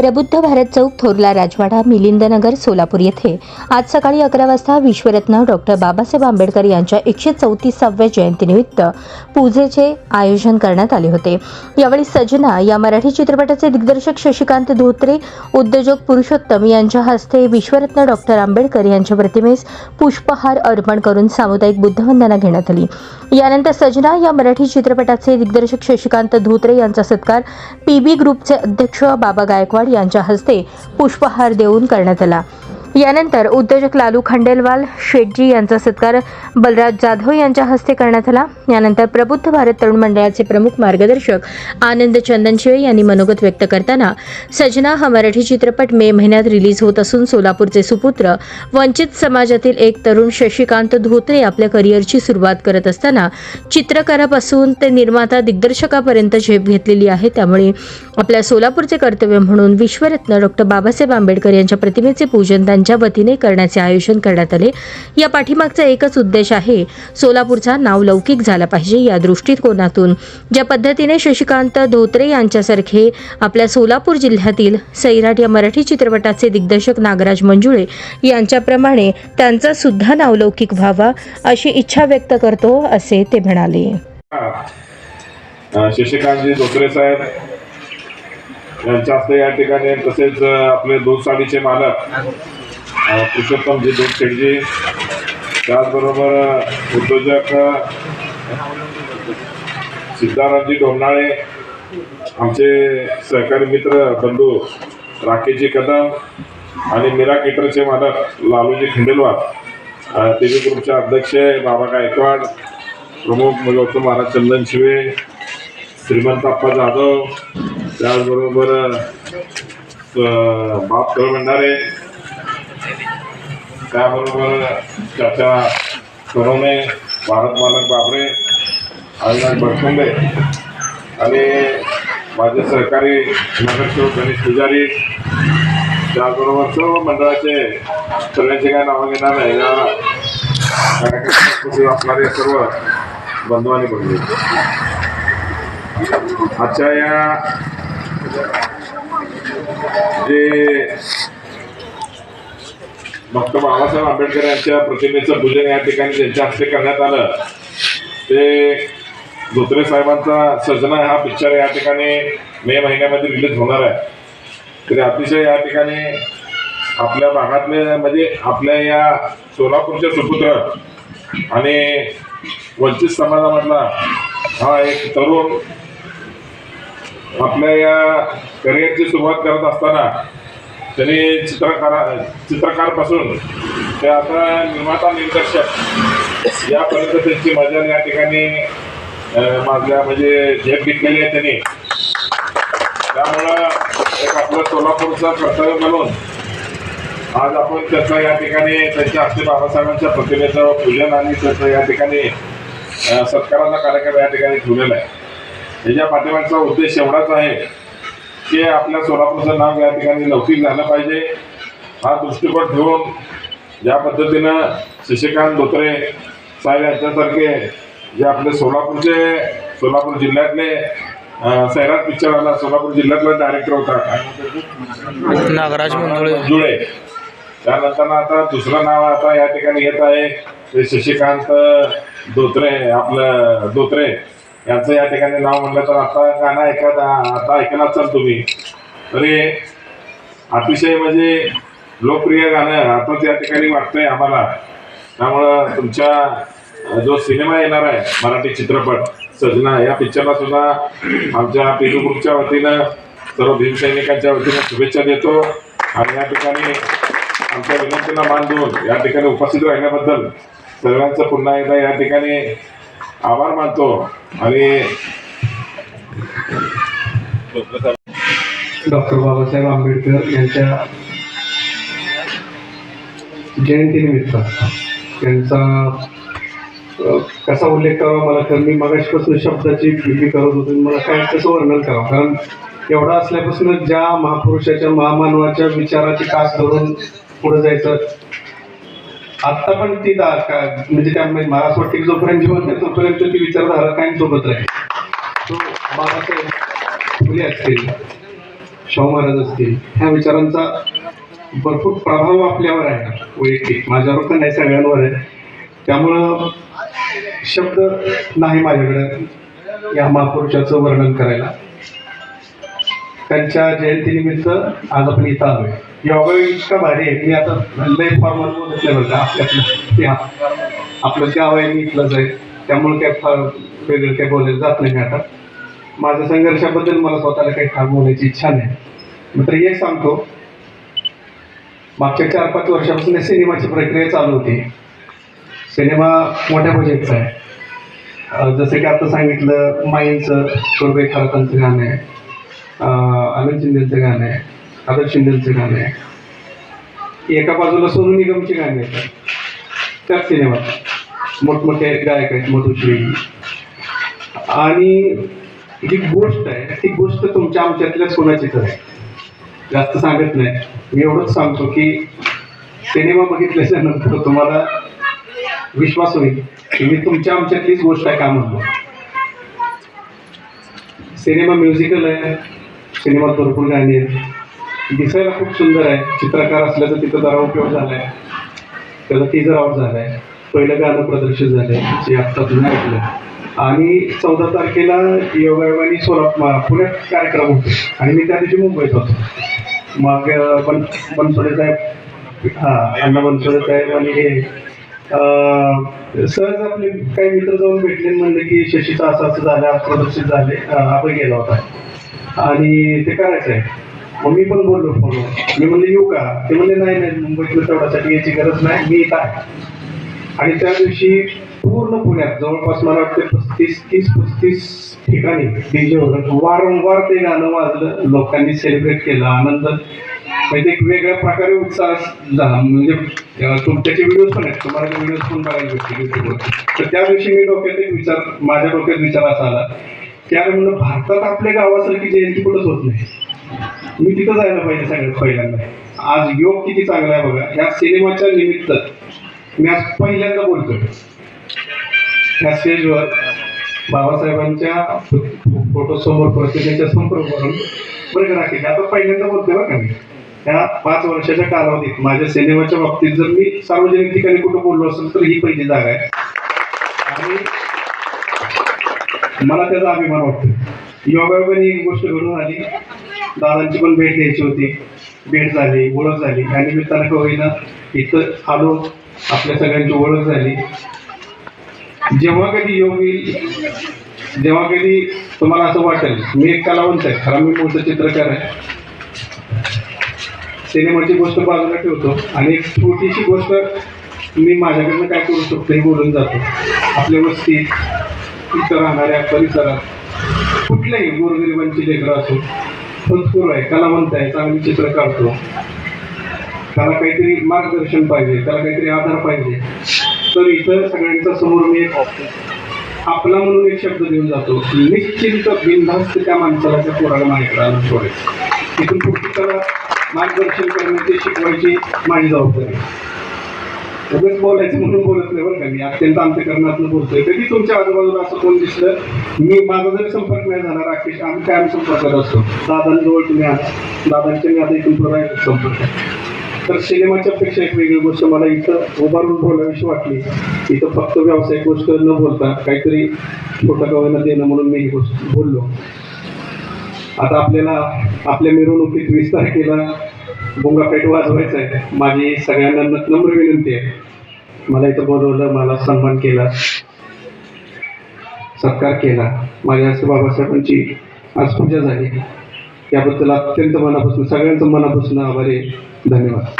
प्रबुद्ध भारत चौक थोरला राजवाडा मिलिंदनगर सोलापूर येथे आज सकाळी अकरा वाजता विश्वरत्न डॉक्टर बाबासाहेब आंबेडकर यांच्या एकशे चौतीसाव्या जयंतीनिमित्त पूजेचे आयोजन करण्यात आले होते. यावेळी सजना या मराठी चित्रपटाचे दिग्दर्शक शशिकांत धोत्रे उद्योजक पुरुषोत्तम यांच्या हस्ते विश्वरत्न डॉक्टर आंबेडकर यांच्या प्रतिमेस पुष्पहार अर्पण करून सामुदायिक बुद्धवंदना घेण्यात आली. यानंतर सजना या मराठी चित्रपटाचे दिग्दर्शक शशिकांत धोत्रे यांचा सत्कार पीबी ग्रुपचे अध्यक्ष बाबा गायकवाड यांच्या हस्ते पुष्पहार देऊन करण्यात आला. यानंतर उद्योजक लालू खंडेलवाल शेटजी यांचा सत्कार बलराज जाधव यांच्या हस्ते करण्यात आला. यानंतर प्रबुद्ध भारत तरुण मंडळाचे प्रमुख मार्गदर्शक आनंद चंदनशिळे यांनी मनोगत व्यक्त करताना सजना हा मराठी चित्रपट मे महिन्यात रिलीज होत असून सोलापूरचे सुपुत्र वंचित समाजातील एक तरुण शशिकांत धोत्रे आपल्या करिअरची सुरुवात करत असताना चित्रकारापासून ते निर्माता दिग्दर्शकापर्यंत झेप घेतलेली आहे. त्यामुळे आपल्या सोलापूरचे कर्तव्य म्हणून विश्वरत्न डॉक्टर बाबासाहेब आंबेडकर यांच्या प्रतिमेचे पूजन यांच्या वतीने करण्याचे आयोजन करण्यात आले. या पाठीमागचा एकच उद्देश आहे सोलापूरचा नाव लौकिक झाला पाहिजे या दृष्टिकोनातून. ज्या पद्धतीने शशिकांत धोत्रे यांच्यासारखे आपल्या सोलापूर जिल्ह्यातील सैराट या मराठी चित्रपटाचे दिग्दर्शक नागराज मंजुळे यांच्याप्रमाणे त्यांचा सुद्धा नाव लौकिक व्हावा अशी इच्छा व्यक्त करतो असे ते म्हणाले. शशिकांतजी धोत्रे साहेब यांच्या हस्ते या ठिकाणी तसेच आपले दूध साडीचे मालक पुरुषोत्तमजी दूध शेटजी त्याचबरोबर उद्योजक सिद्धारामजी डोमनाळे आमचे सहकारी मित्र बंधू राकेशजी कदम आणि मीरा केटरचे मालक लालूजी खंडेलवार टी व्ही ग्रुपचे अध्यक्ष बाबा गायकवाड प्रमुख गौतम महाराज चंदन शिवे श्रीमंत अप्पा जाधव त्याचबरोबर बाप बाप भंडारे त्याबरोबर त्याच्या सोनवणे भारत मालक बाबरे अविनाश भटकुंडे आणि माझे सहकारी नगरसेवक गणेश पुजारी त्याचबरोबर सर्व मंडळाचे सगळ्यांचे काय नावं घेणार नाही या कार्यक्रमात असणारे सर्व बंधवांनी आणि आजच्या या जे डॉक्टर बाबासाहेब आंबेडकर यांच्या प्रतिमेचं पूजन या ठिकाणी त्यांच्या हस्ते करण्यात आलं. ते धोत्रे साहेबांचा सजना हा पिक्चर या ठिकाणी मे महिन्यामध्ये रिलीज होणार आहे. तरी अतिशय या ठिकाणी आपल्या भागातले म्हणजे आपल्या या सोलापूरचे सुपुत्र आणि वंचित समाजामधला हा एक तरुण आपल्या या करिअरची सुरुवात करत असताना त्यांनी चित्रकारा चित्रकारपासून ते आता निर्माता निर्देशक यापर्यंत त्यांची मजा या ठिकाणी माझ्या म्हणजे झेप घेतलेली आहे त्यांनी. त्यामुळं एक आपलं सोलापूरचं कर्तव्य म्हणून आज आपण त्याचं या ठिकाणी त्यांच्या हस्ते बाबासाहेबांच्या प्रतिमेचं पूजन आणि त्याचं या ठिकाणी सत्काराचा कार्यक्रम या ठिकाणी ठेवलेला आहे. याच्या पाठिंबाचा उद्देश एवढाच आहे की आपल्या सोलापूरचं नाव या ठिकाणी लौकिक झालं पाहिजे हा दृष्टिकोन ठेवून ज्या पद्धतीनं शशिकांत धोत्रे साहेब यांच्यासारखे जे आपले सोलापूरचे सोलापूर जिल्ह्यातले सैराट पिक्चर आला सोलापूर जिल्ह्यातला डायरेक्टर होता? नागराज जुळे त्यानंतर आता दुसरं नाव आता या ठिकाणी येत आहे ते शशिकांत धोत्रे आपलं धोत्रे. यांचं या ठिकाणी नाव म्हणलं तर आता गाणं ऐका आता ऐकला असाल तुम्ही. तरी अतिशय म्हणजे लोकप्रिय गाणं आताच या ठिकाणी वाटतंय आम्हाला. त्यामुळं तुमच्या जो सिनेमा येणार आहे मराठी चित्रपट सजना या पिक्चरला सुद्धा आमच्या पेरू ग्रुपच्या वतीनं सर्व भीमसैनिकांच्या वतीनं शुभेच्छा देतो. आणि या ठिकाणी आमच्या विनंतीला मान देऊन या ठिकाणी उपस्थित राहिल्याबद्दल सर्वांचं पुन्हा एकदा या ठिकाणी आभार मानतो. आणि डॉक्टर बाबासाहेब आंबेडकर यांच्या जयंतीनिमित्त त्यांचा कसा उल्लेख करावा मला? तर मी मगाशपासून शब्दाची कृती करत होतो. मला काय कसं वर्णन करावं? कारण एवढा असल्यापासून ज्या महापुरुषाच्या महामानवाच्या विचाराची कास धरून पुढे जायचं आत्ता पण ती म्हणजे त्या म्हणजे मला असं वाटतं की जोपर्यंत जीवन आहे तोपर्यंत ती विचारधारा कायम सोबत राहील. तो बाबासाहेब फुले असतील शाहू महाराज असतील ह्या विचारांचा भरपूर प्रभाव आपल्यावर आहे वैयक्तिक. माझ्यावर पण नाही सगळ्यांवर आहे. त्यामुळं शब्द नाही माझ्याकडे या महापुरुषाचं वर्णन करायला. त्यांच्या जयंतीनिमित्त आज आपण इथं आलोय. योगा इतका भारी आहे. मी आता लय फॉर्मल बोलत नाही बघा आपल्यातलं. आपलं गाव आहे मी इथलंच आहे त्यामुळे काय फार वेगळं काही बोलले जात नाही मी आता. माझ्या संघर्षाबद्दल मला स्वतःला काही फार बोलायची इच्छा नाही. मात्र एक सांगतो. मागच्या चार पाच वर्षापासून या सिनेमाची प्रक्रिया चालू होती. सिनेमा मोठ्या बजेटचा आहे. जसं की आता सांगितलं माईंचं कुर्बे खरातांचं गाणं आहे. अमित शिंदेचं गाणं आहे आदर शिंदेचं गाणं आहे एका बाजूला सोनू निगमची गाणी आहेत त्याच सिनेमात मोठमोठे गायक आहेत मधुश्री आणि जी गोष्ट आहे ती गोष्ट तुमच्या आमच्यातल्या सोनाचीच आहे जास्त सांगत नाही मी एवढंच सांगतो की सिनेमा बघितल्याच्या नंतर तुम्हाला विश्वास होईल की मी तुमच्या आमच्यातलीच गोष्ट आहे का म्हणतो सिनेमा म्युझिकल आहे सिनेमात भरपूर गाणी आहेत. दिसायला खूप सुंदर आहे. चित्रकार असल्याचा तिथं जरा उपयोग झाला आहे त्याचा टीजर आउट झाला आहे पहिलं गाणं प्रदर्शित झालं आहे जे आत्ता तुम्ही ऐकलं आणि चौदा तारखेला योगायोगाने सोलापूर पुण्यात कार्यक्रम होते. आणि मी त्या दिवशी मुंबईत होतो. मग पण बनसोडे साहेब हां अण्णा बनसोडे साहेब आणि हे सहज आपले काही मित्र जाऊन भेटले म्हणले की शशीचा असं असं झालं प्रदर्शित झाले आपण गेला होता. आणि ते करायचं आहे मग मी पण बोललो फोनवर. मी म्हणले येऊ का? ते म्हणले नाही नाही मुंबईतलं तेवढ्यासाठी याची गरज नाही. मी येत आहे. आणि त्या दिवशी पूर्ण पुण्यात जवळपास मला वाटते पस्तीस तीस पस्तीस ठिकाणी डीजेवर वारंवार ते गाणं वाजलं लोकांनी सेलिब्रेट केलं आनंद. म्हणजे एक वेगळ्या प्रकारे उत्साह झाला. म्हणजे त्याचे व्हिडिओज पण आहेत. तुम्हाला व्हिडिओज पण बघायला भेटतील तर त्या दिवशी मी डोक्यात एक विचार माझ्या डोक्यात विचार असा आला की म्हणलं भारतात आपल्या गावासारखी जयंती कुठंच होत नाही. मी तिथं जायला पाहिजे सगळ्यात पहिल्यांदा. आज योग किती चांगला आहे बघा. ह्या सिनेमाच्या निमित्त मी आज पहिल्यांदा बोलतोय. ह्या स्टेजवर बाबासाहेबांच्या फोटो समोर प्रत्येकाच्या संपर्क करून बरं का आता पहिल्यांदा बोलतोय बरं का मी. त्या पाच वर्षाच्या कालावधीत माझ्या सिनेमाच्या बाबतीत जर मी सार्वजनिक ठिकाणी कुठं बोललो असेल तर ही पहिली जागा आहे. आणि मला त्याचा अभिमान वाटतो. योगायोगाने एक गोष्ट घडून आली. दादांची पण भेट घ्यायची होती. भेट झाली ओळख झाली. या निमित्तानं का होईना इथं आलो. आपल्या सगळ्यांची ओळख झाली. जेव्हा कधी योग येईल जेव्हा कधी तुम्हाला असं वाटेल मी एक कलावंत आहे. खरा मी मोठं चित्रकार आहे. सिनेमाची गोष्ट बाजूला ठेवतो आणि एक छोटीशी गोष्ट मी माझ्याकडनं काय करू शकतो हे बोलून जातो. आपल्या वस्तीत इथं राहणाऱ्या परिसरात कुठल्याही गोरगरिबांची लेकरं असो संस्कृत आहे कलावंत आहे चांगली चित्र काढतो. त्याला काहीतरी मार्गदर्शन पाहिजे त्याला काहीतरी आधार पाहिजे. तर इतर सगळ्यांच्या समोर मी एक आपला म्हणून एक शब्द देऊन जातो निश्चिंत बिनधास्त त्या माणसाला त्या पोराला माझ्याकडे आणून सोडायचं इथून पुढची मार्गदर्शन करण्याची शिकवायची माझी जबाबदारी. उगच बोलायचं म्हणून बोलत नाही बरं का. मी अत्यंत अंतकरणातून बोलतोय. कधी तुमच्या आजूबाजूला असं कोण दिसलं? मी माझा जरी संपर्क नाही झाला राकेश आम्ही कायम संपर्कात असतो. दादांजवळ तुम्ही आहात. दादांच्या मी आता इथून पुढे संपर्क तर सिनेमाच्या पेक्षा एक वेगळी गोष्ट मला इथं उभारून बोलावीशी वाटली. इथं फक्त व्यावसायिक गोष्ट न बोलता काहीतरी छोटा गव्हाना देणं म्हणून मी ही गोष्ट बोललो. आता आपल्याला आपल्या मिरवणुकीत वीस तारखेला बोंगा पेट वाजवायचा आहे. माझी सगळ्यांना नम्र विनंती आहे. मला इथं बोलवलं मला सन्मान केला. सत्कार केला. माझ्या असे बाबासाहेबांची आज पूजा झाली. याबद्दल अत्यंत मनापासून सगळ्यांचं मनापासून आभारी धन्यवाद.